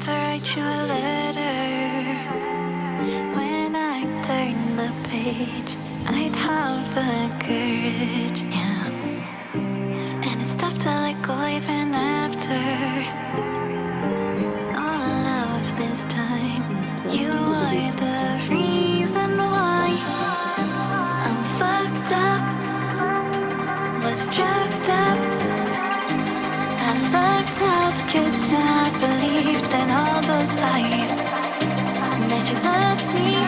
to write you a letter. When I turn the page, I'd have the courage, yeah. And it's tough to let go even after all of this time. You are the reason why I'm fucked up, was up. Lies That you loved me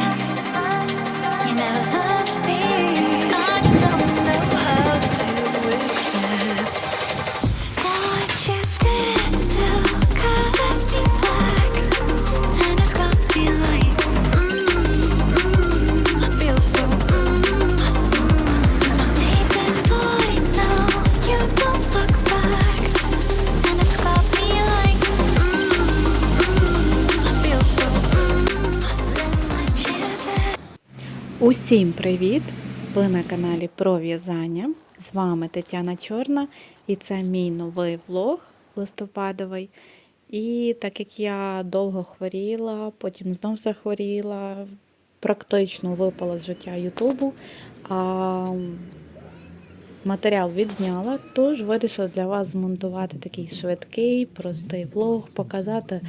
Усім привіт! Ви на каналі про в'язання. З вами Тетяна Чорна, і це мій новий влог листопадовий. І так як я довго хворіла, потім знов захворіла, практично випала з життя Ютубу, матеріал відзняла, тож вирішила для вас змонтувати такий швидкий, простий влог, показати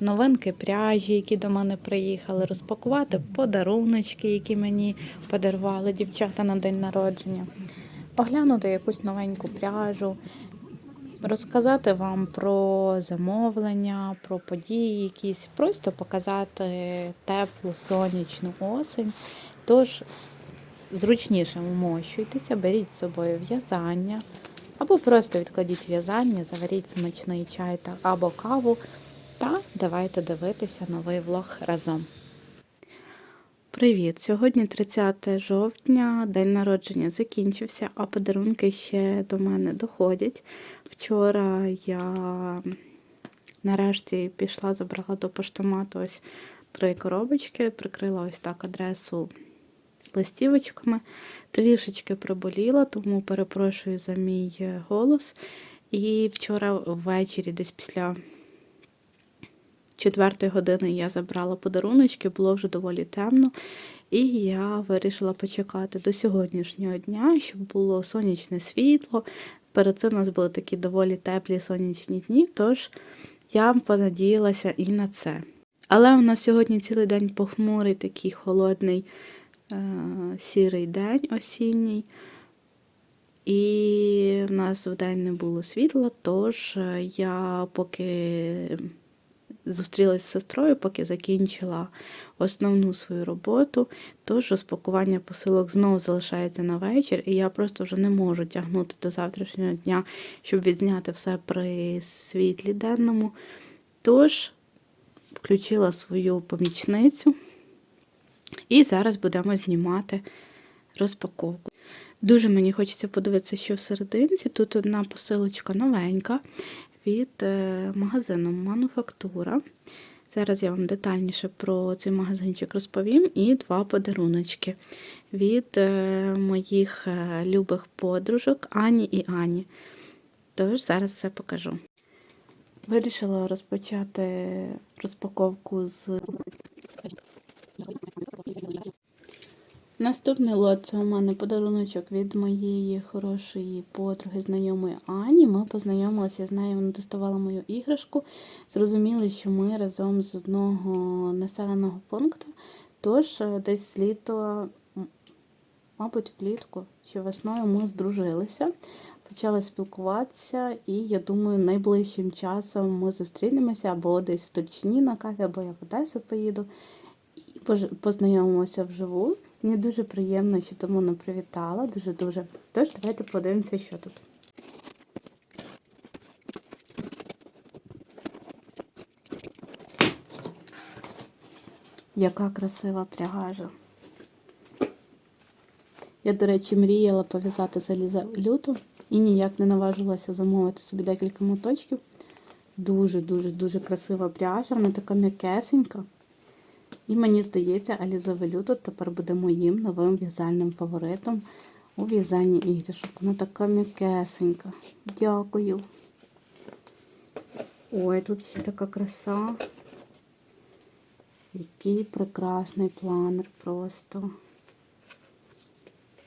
новинки пряжі, які до мене приїхали, розпакувати подаруночки, які мені подарували дівчата на день народження, оглянути якусь новеньку пряжу, розказати вам про замовлення, про події якісь, просто показати теплу сонячну осень. Тож зручніше вмощуйтеся, беріть з собою в'язання, або просто відкладіть в'язання, заваріть смачний чай та або каву, та давайте дивитися новий влог разом. Привіт! Сьогодні 30 жовтня, день народження закінчився, а подарунки ще до мене доходять. Вчора я нарешті пішла, забрала до поштомату ось три коробочки, прикрила ось так адресу листівочками. Трішечки приболіла, тому перепрошую за мій е, голос. І вчора ввечері, десь після четвертої години, я забрала подаруночки, було вже доволі темно. І я вирішила почекати до сьогоднішнього дня, щоб було сонячне світло. Перед цим у нас були такі доволі теплі сонячні дні, тож я понадіялася і на це. Але у нас сьогодні цілий день похмурий, такий холодний сірий день осінній. І в нас вдень не було світла, тож е, я поки зустрілася з сестрою, поки закінчила основну свою роботу, тож розпакування посилок знову залишається на вечір, і я просто вже не можу тягнути до завтрашнього дня, щоб відзняти все при світлі денному. Тож включила свою помічницю. І зараз будемо знімати розпаковку. Дуже мені хочеться подивитися, що всерединці. Тут одна посилочка новенька від е, магазину Мануфактура. Зараз я вам детальніше про цей магазинчик розповім. І два подаруночки від е, моїх е, любих подружок Ані і Ані. Тож, зараз все покажу. Вирішила розпочати розпаковку з Наступний лот це у мене подаруночок від моєї хорошої подруги, знайомої Ані. Ми познайомилися з нею, вона тестувала мою іграшку. Зрозуміли, що ми разом з одного населеного пункту. Тож е, десь літо, мабуть, влітку чи весною ми здружилися, почали спілкуватися, і я думаю, найближчим часом ми зустрінемося або десь в Тульчині на каві, або я в Одесу поїду познайомимося вживу. Мені дуже приємно, що тому вона привітала. Дуже-дуже. Тож, давайте подивимося, що тут. Яка красива пряжа. Я, до речі, мріяла пов'язати залізе люту і ніяк не наважилася замовити собі декілька моточків. Дуже-дуже дуже красива пряжа, вона така м'якесенька. І мені здається, Аліза Велюто тепер буде моїм новим в'язальним фаворитом у в'язанні іграшок. Вона така м'якесенька. Дякую. Ой, тут ще така краса. Який прекрасний планер просто.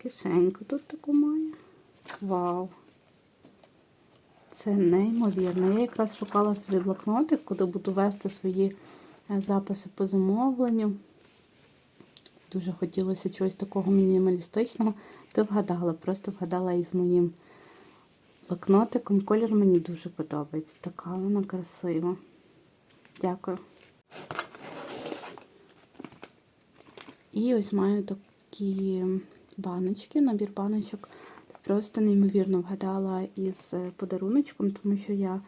Кишеньку тут таку має. Вау! Це неймовірно. Я якраз шукала собі блокнотик, куди буду вести свої записи по замовленню. Дуже хотілося чогось такого мінімалістичного. Ти вгадала, просто вгадала із моїм блокнотиком. Колір мені дуже подобається. Така вона красива. Дякую. І ось маю такі баночки, набір баночок. Просто неймовірно вгадала із е, подаруночком, тому що я е,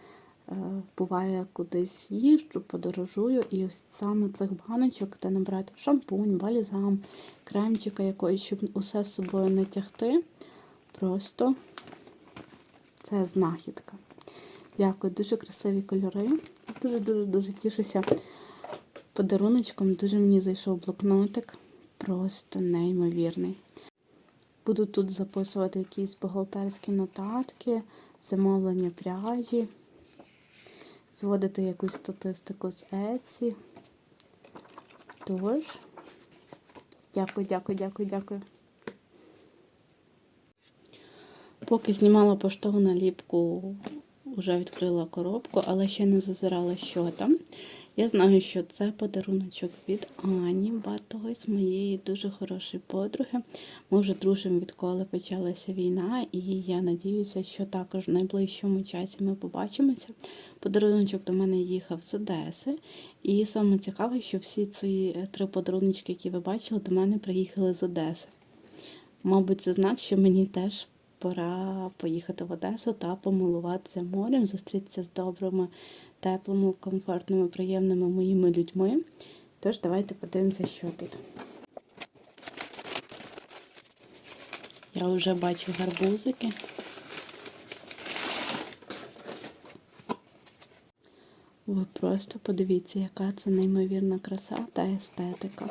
буває кудись їжджу, подорожую, і ось саме цих баночок, де набрати шампунь, бальзам, кремчика якоїсь, щоб усе з собою не тягти. Просто це знахідка. Дякую, дуже красиві кольори. Дуже-дуже дуже тішуся подаруночком. Дуже мені зайшов блокнотик. Просто неймовірний. Буду тут записувати якісь бухгалтерські нотатки, замовлення пряжі, зводити якусь статистику з Еці. Тож, дякую, дякую, дякую, дякую. Поки знімала поштову наліпку, вже відкрила коробку, але ще не зазирала, що там. Я знаю, що це подаруночок від Ані Батой, моєї дуже хорошої подруги. Ми вже дружимо, відколи почалася війна, і я надіюся, що також в найближчому часі ми побачимося. Подаруночок до мене їхав з Одеси. І саме цікаве, що всі ці е, три подаруночки, які ви бачили, до мене приїхали з Одеси. Мабуть, це знак, що мені теж пора поїхати в Одесу та помилуватися морем, зустрітися з добрими, теплими, комфортними, приємними моїми людьми. Тож, давайте подивимося, що тут. Я вже бачу гарбузики. Ви просто подивіться, яка це неймовірна краса та естетика.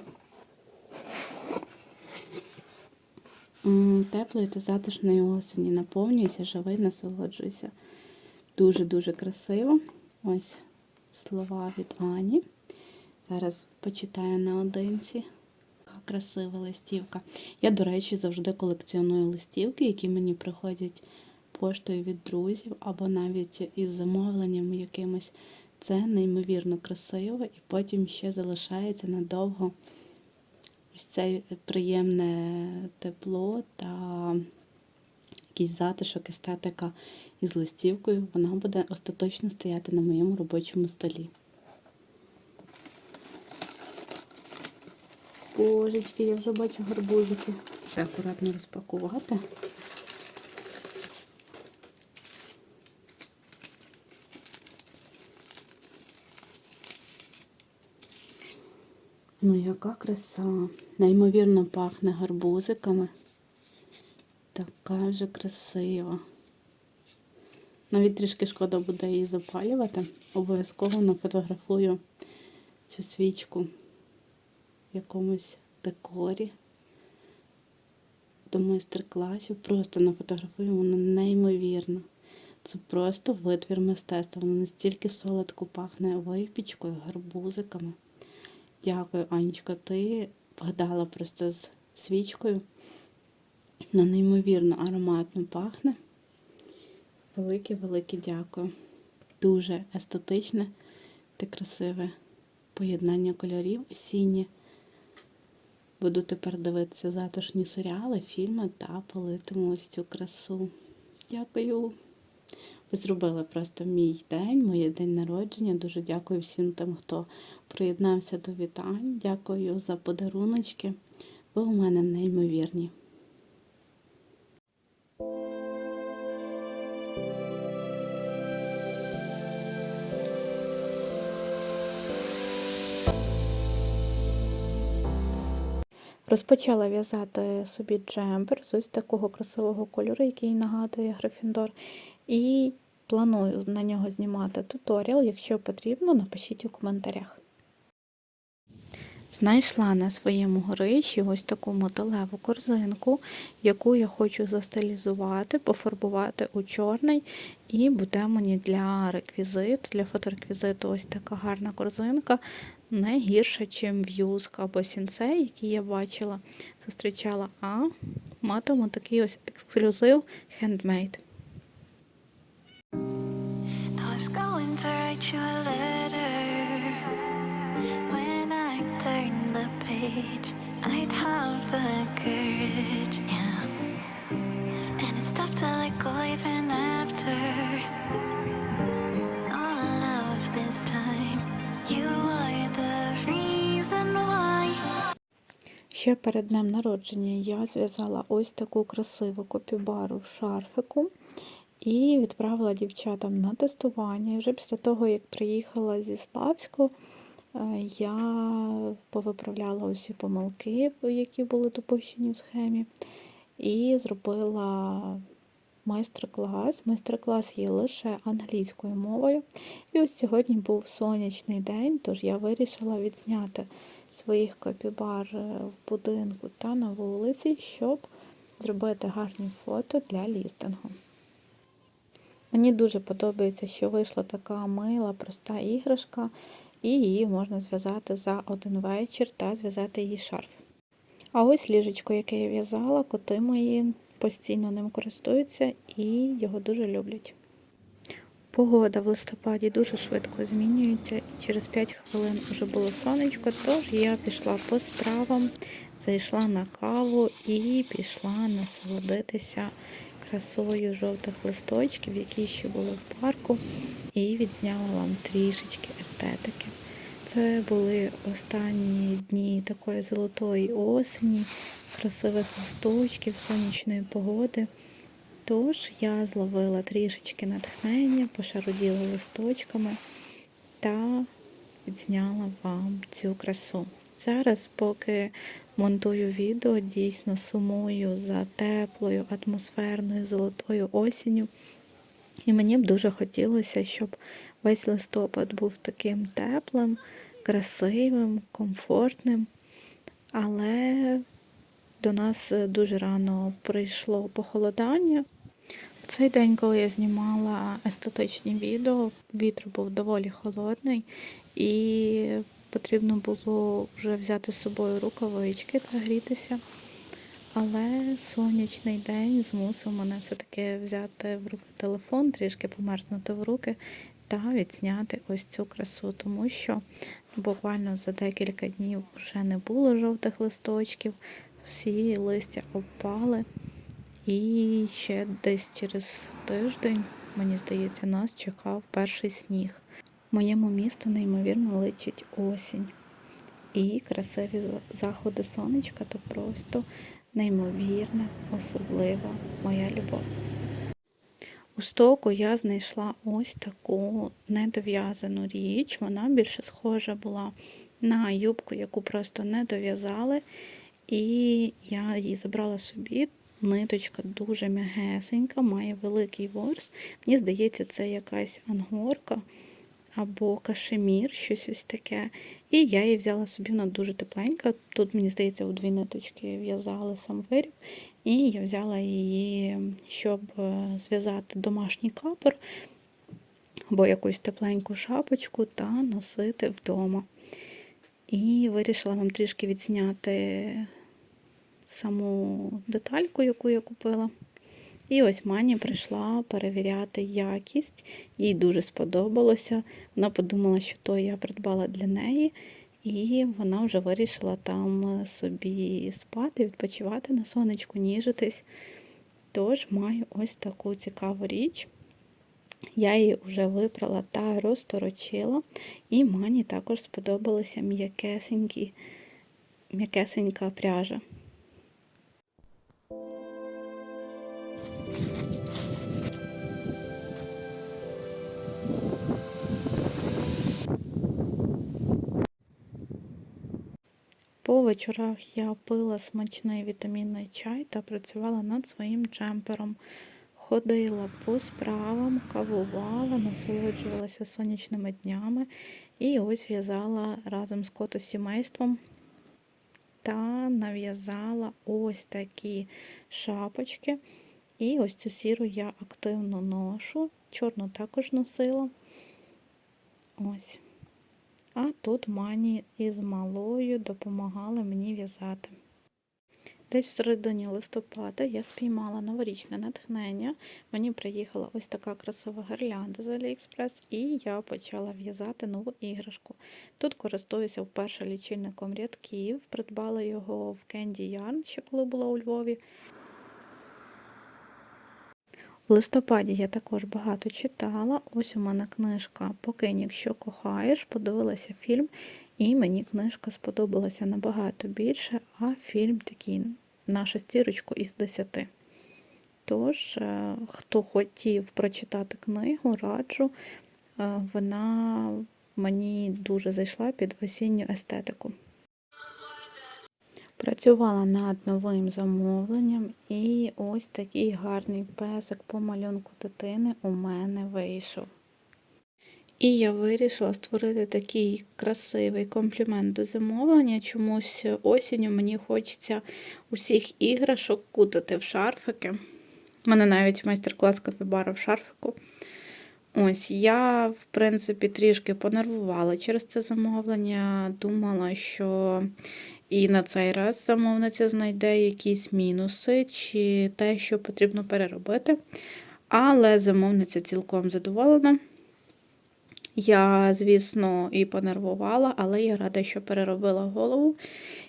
Теплої та затишної осені. Наповнюйся, живи, насолоджуйся. Дуже-дуже красиво. Ось слова від Ані. Зараз почитаю наодинці. Красива листівка. Я, до речі, завжди колекціоную листівки, які мені приходять поштою від друзів, або навіть із замовленням якимось. Це неймовірно красиво, і потім ще залишається надовго ось це приємне тепло та якийсь затишок, естетика із листівкою. Вона буде остаточно стояти на моєму робочому столі. Божечки, я вже бачу гарбузики. Все акуратно розпакувати. Ну, яка краса. Неймовірно пахне гарбузиками. Така вже красива. Навіть трішки шкода буде її запалювати. Обов'язково нафотографую цю свічку в якомусь декорі до майстер-класів. Просто нафотографую, вона неймовірна. Це просто витвір мистецтва. Вона настільки солодко пахне випічкою, гарбузиками. Дякую, Анечка. Ти вгадала просто з свічкою. На неймовірно ароматно пахне. Велике-велике дякую. Дуже естетичне та красиве поєднання кольорів осіннє. Буду тепер дивитися затишні серіали, фільми та палитиму ось цю красу. Дякую. Ви зробили просто мій день, моє день народження. Дуже дякую всім тим, хто приєднався до вітань. Дякую за подаруночки. Ви у мене неймовірні. Розпочала в'язати собі джемпер з ось такого красивого кольору, який нагадує Грифіндор. І планую на нього знімати туторіал. Якщо потрібно, напишіть у коментарях. Знайшла на своєму горищі ось таку металеву корзинку, яку я хочу застилізувати, пофарбувати у чорний, і буде мені для реквізиту, для фотореквізиту ось така гарна корзинка, не гірша, ніж в'юзка або сінсей, які я бачила, зустрічала, а матиму такий ось ексклюзив хендмейд. I'd have the courage, yeah. And it's tough to let go even after all of this time. You are the reason why. Ще перед днем народження я зв'язала ось таку красиву копібару в шарфику і відправила дівчатам на тестування. І вже після того, як приїхала зі Славську, е, я повиправляла усі помилки, які були допущені в схемі, і зробила майстер-клас. Майстер-клас є лише англійською мовою. І ось сьогодні був сонячний день, тож я вирішила відзняти своїх копібар е, в будинку та на вулиці, щоб зробити гарні фото для лістингу. Мені дуже подобається, що вийшла така мила, проста іграшка, і її можна зв'язати за один вечір та зв'язати її шарф. А ось ліжечко, яке я в'язала, коти мої постійно ним користуються і його дуже люблять. Погода в листопаді дуже швидко змінюється, і через 5 хвилин вже було сонечко, тож я пішла по справам, зайшла на каву і пішла насолодитися красою жовтих листочків, які ще були в парку, і відзняла вам трішечки естетики. Це були останні дні такої золотої осені, красивих листочків, сонячної погоди. Тож я зловила трішечки натхнення, пошаруділа листочками та відзняла вам цю красу. Зараз, поки монтую відео, дійсно сумую за теплою, атмосферною, золотою осінню. І мені б дуже хотілося, щоб весь листопад був таким теплим, красивим, комфортним. Але до нас дуже рано прийшло похолодання. В цей день, коли я знімала естетичні відео, вітер був доволі холодний, і потрібно було вже взяти з собою рукавички та грітися. Але сонячний день змусив мене все-таки взяти в руки телефон, трішки померзнути в руки та відзняти ось цю красу, тому що буквально за декілька днів вже не було жовтих листочків, всі листя опали. І ще десь через тиждень, мені здається, нас чекав перший сніг. Моєму місту неймовірно личить осінь. І красиві заходи сонечка то просто неймовірна, особлива моя любов. У стоку я знайшла ось таку недов'язану річ. Вона більше схожа була на юбку, яку просто не дов'язали. І я її забрала собі. Ниточка дуже м'ягесенька, має великий ворс. Мені здається, це якась ангорка або кашемір, щось ось таке. І я її взяла собі, вона дуже тепленька. Тут, мені здається, у дві ниточки в'язали сам виріб. І я взяла її, щоб е, зв'язати домашній капор або якусь тепленьку шапочку та носити вдома. І вирішила вам трішки відзняти саму детальку, яку я купила. І ось Мані прийшла перевіряти якість, їй дуже сподобалося. Вона подумала, що то я придбала для неї, і вона вже вирішила там собі спати, відпочивати на сонечку, ніжитись. Тож маю ось таку цікаву річ. Я її вже випрала та розторочила, і Мані також сподобалася м'якесенька пряжа. По вечорах я пила смачний вітамінний чай та працювала над своїм джемпером. Ходила по справам, кавувала, насолоджувалася сонячними днями і ось в'язала разом з котосімейством та нав'язала ось такі шапочки. І ось цю сіру я активно ношу, чорну також носила. Ось. А тут мані із малою допомагали мені в'язати. Десь в середині листопада я спіймала новорічне натхнення. Мені приїхала ось така красива гирлянда з Aliexpress, і я почала в'язати нову іграшку. Тут користуюся вперше лічильником рядків, придбала його в Candy Yarn, ще коли була у Львові. В листопаді я також багато читала. Ось у мене книжка Покинь, якщо кохаєш, подивилася фільм, і мені книжка сподобалася набагато більше, а фільм такий на шестірочку із десяти. Тож, е, хто хотів прочитати книгу, раджу, Е, вона мені дуже зайшла під осінню естетику. Працювала над новим замовленням, і ось такий гарний песик по малюнку дитини у мене вийшов. І я вирішила створити такий красивий комплімент до замовлення. Чомусь осінню мені хочеться усіх іграшок кутати в шарфики. У мене навіть майстер-клас капібара в шарфику. Ось, я, в принципі, трішки понервувала через це замовлення. Думала, що і на цей раз замовниця знайде якісь мінуси чи те, що потрібно переробити. Але замовниця цілком задоволена. Я, звісно, і понервувала, але я рада, що переробила голову.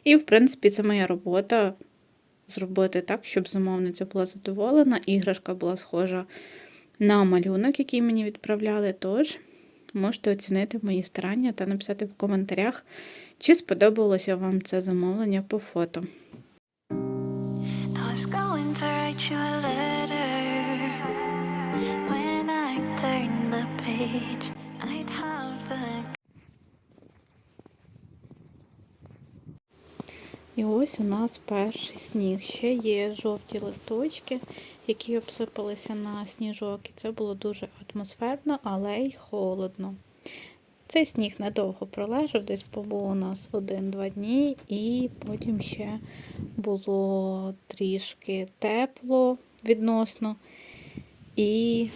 І, в принципі, це моя робота зробити так, щоб замовниця була задоволена. Іграшка була схожа на малюнок, який мені відправляли. Тож можете оцінити мої старання та написати в коментарях, чи сподобалося вам це замовлення по фото. I І ось у нас перший сніг. Ще є жовті листочки, які обсипалися на сніжок. І це було дуже атмосферно, але й холодно. Цей сніг недовго пролежав, десь побув у нас один-два дні, і потім ще було трішки тепло відносно і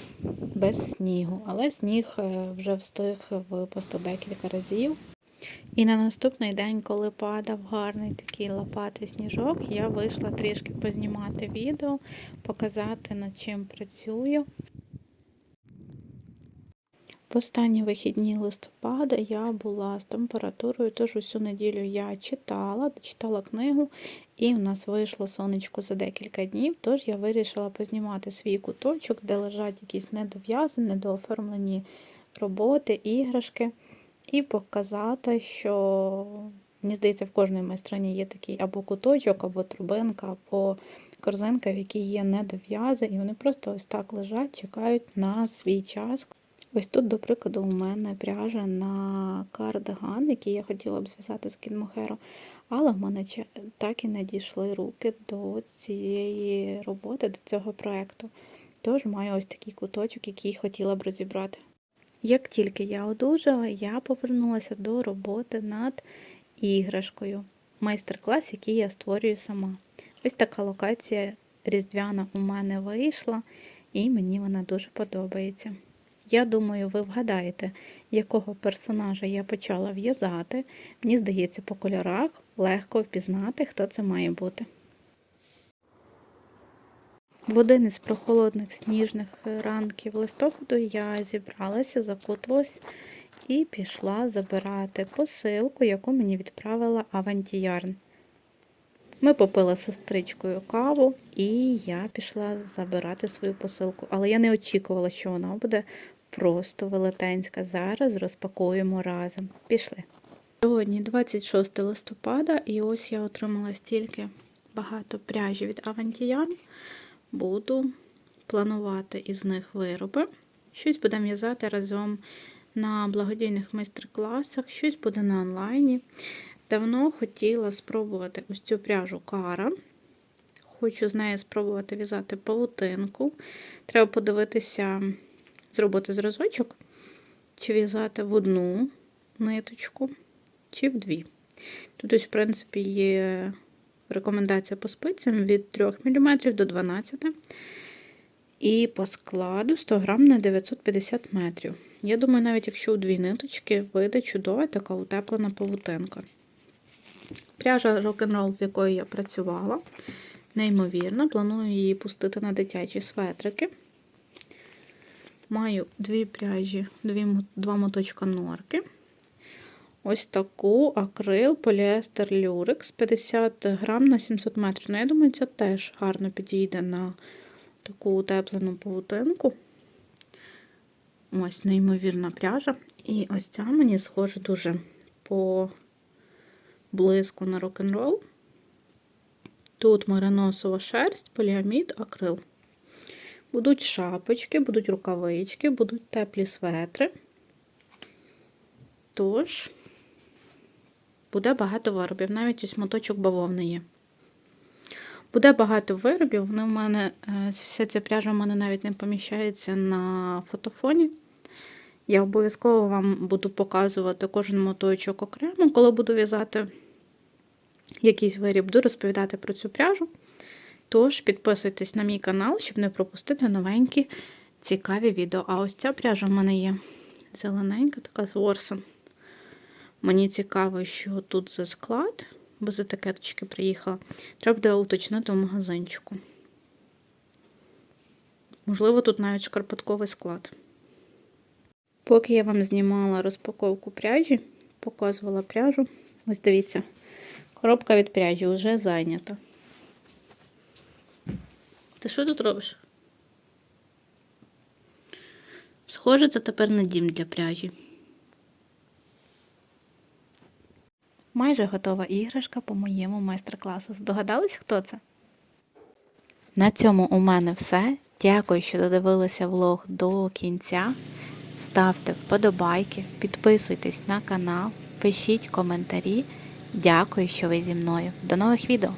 без снігу. Але сніг е, вже встиг випасти декілька разів. І на наступний день, коли падав гарний такий лопатий сніжок, я вийшла трішки познімати відео, показати над чим працюю. В останні вихідні листопада я була з температурою, тож усю неділю я читала, читала книгу, і в нас вийшло сонечко за декілька днів, тож я вирішила познімати свій куточок, де лежать якісь недов'язані, недооформлені роботи, іграшки, і показати, що, мені здається, в кожній майстрині є такий або куточок, або трубинка, або корзинка, в якій є недов'язи, і вони просто ось так лежать, чекають на свій час. Ось тут, до прикладу, у мене пряжа на кардиган, який я хотіла б зв'язати з кінмохеру, але в мене так і не дійшли руки до цієї роботи, до цього проєкту. Тож маю ось такий куточок, який хотіла б розібрати. Як тільки я одужала, я повернулася до роботи над іграшкою. Майстер-клас, який я створюю сама. Ось така локація різдвяна у мене вийшла, і мені вона дуже подобається. Я думаю, ви вгадаєте, якого персонажа я почала в'язати. Мені здається, по кольорах легко впізнати, хто це має бути. В один із прохолодних сніжних ранків листопаду я зібралася, закуталась і пішла забирати посилку, яку мені відправила Авантіярн. Ми попили сестричкою каву, і я пішла забирати свою посилку. Але я не очікувала, що вона буде просто велетенська. Зараз розпакуємо разом. Пішли. Сьогодні 26 листопада, і ось я отримала стільки багато пряжі від Авантіян. Буду планувати із них вироби. Щось будемо в'язати разом на благодійних майстер-класах, щось буде на онлайні. Давно хотіла спробувати ось цю пряжу кара. Хочу з нею спробувати в'язати павутинку. Треба подивитися, зробити зразочок, чи в'язати в одну ниточку, чи в дві. Тут, ось, в принципі, є рекомендація по спицям від 3 мм до 12 І по складу 100 грам на 950 метрів. Я думаю, навіть якщо у дві ниточки вийде чудова така утеплена павутинка. Пряжа рок-н-рол, з якою я працювала, неймовірна. Планую її пустити на дитячі светрики. Маю дві пряжі, дві, два моточка норки. Ось таку акрил поліестер люрекс 50 грам на 700 метрів. Ну, я думаю, це теж гарно підійде на таку утеплену павутинку. Ось неймовірна пряжа. І ось ця мені схоже дуже по блиску на рок-н-рол. Тут мериносова шерсть, поліамід, акрил. Будуть шапочки, будуть рукавички, будуть теплі светри. Тож, буде багато виробів. Навіть ось моточок бавовни є. Буде багато виробів. Вони в мене, е, вся ця пряжа в мене навіть не поміщається на фотофоні. Я обов'язково вам буду показувати кожен моточок окремо, коли буду в'язати якийсь виріб, буду розповідати про цю пряжу. Тож підписуйтесь на мій канал, щоб не пропустити новенькі цікаві відео. А ось ця пряжа в мене є зелененька, така з ворсом. Мені цікаво, що тут за склад, без етикеточки приїхала. Треба буде уточнити в магазинчику. Можливо, тут навіть шкарпетковий склад. Поки я вам знімала розпаковку пряжі, показувала пряжу. Ось дивіться, коробка від пряжі вже зайнята. Ти що тут робиш? Схоже, це тепер на дім для пряжі. Майже готова іграшка по моєму майстер-класу. Здогадались, хто це? На цьому у мене все. Дякую, що додивилися влог до кінця. Ставте вподобайки, підписуйтесь на канал, пишіть коментарі. Дякую, що ви зі мною. До нових відео!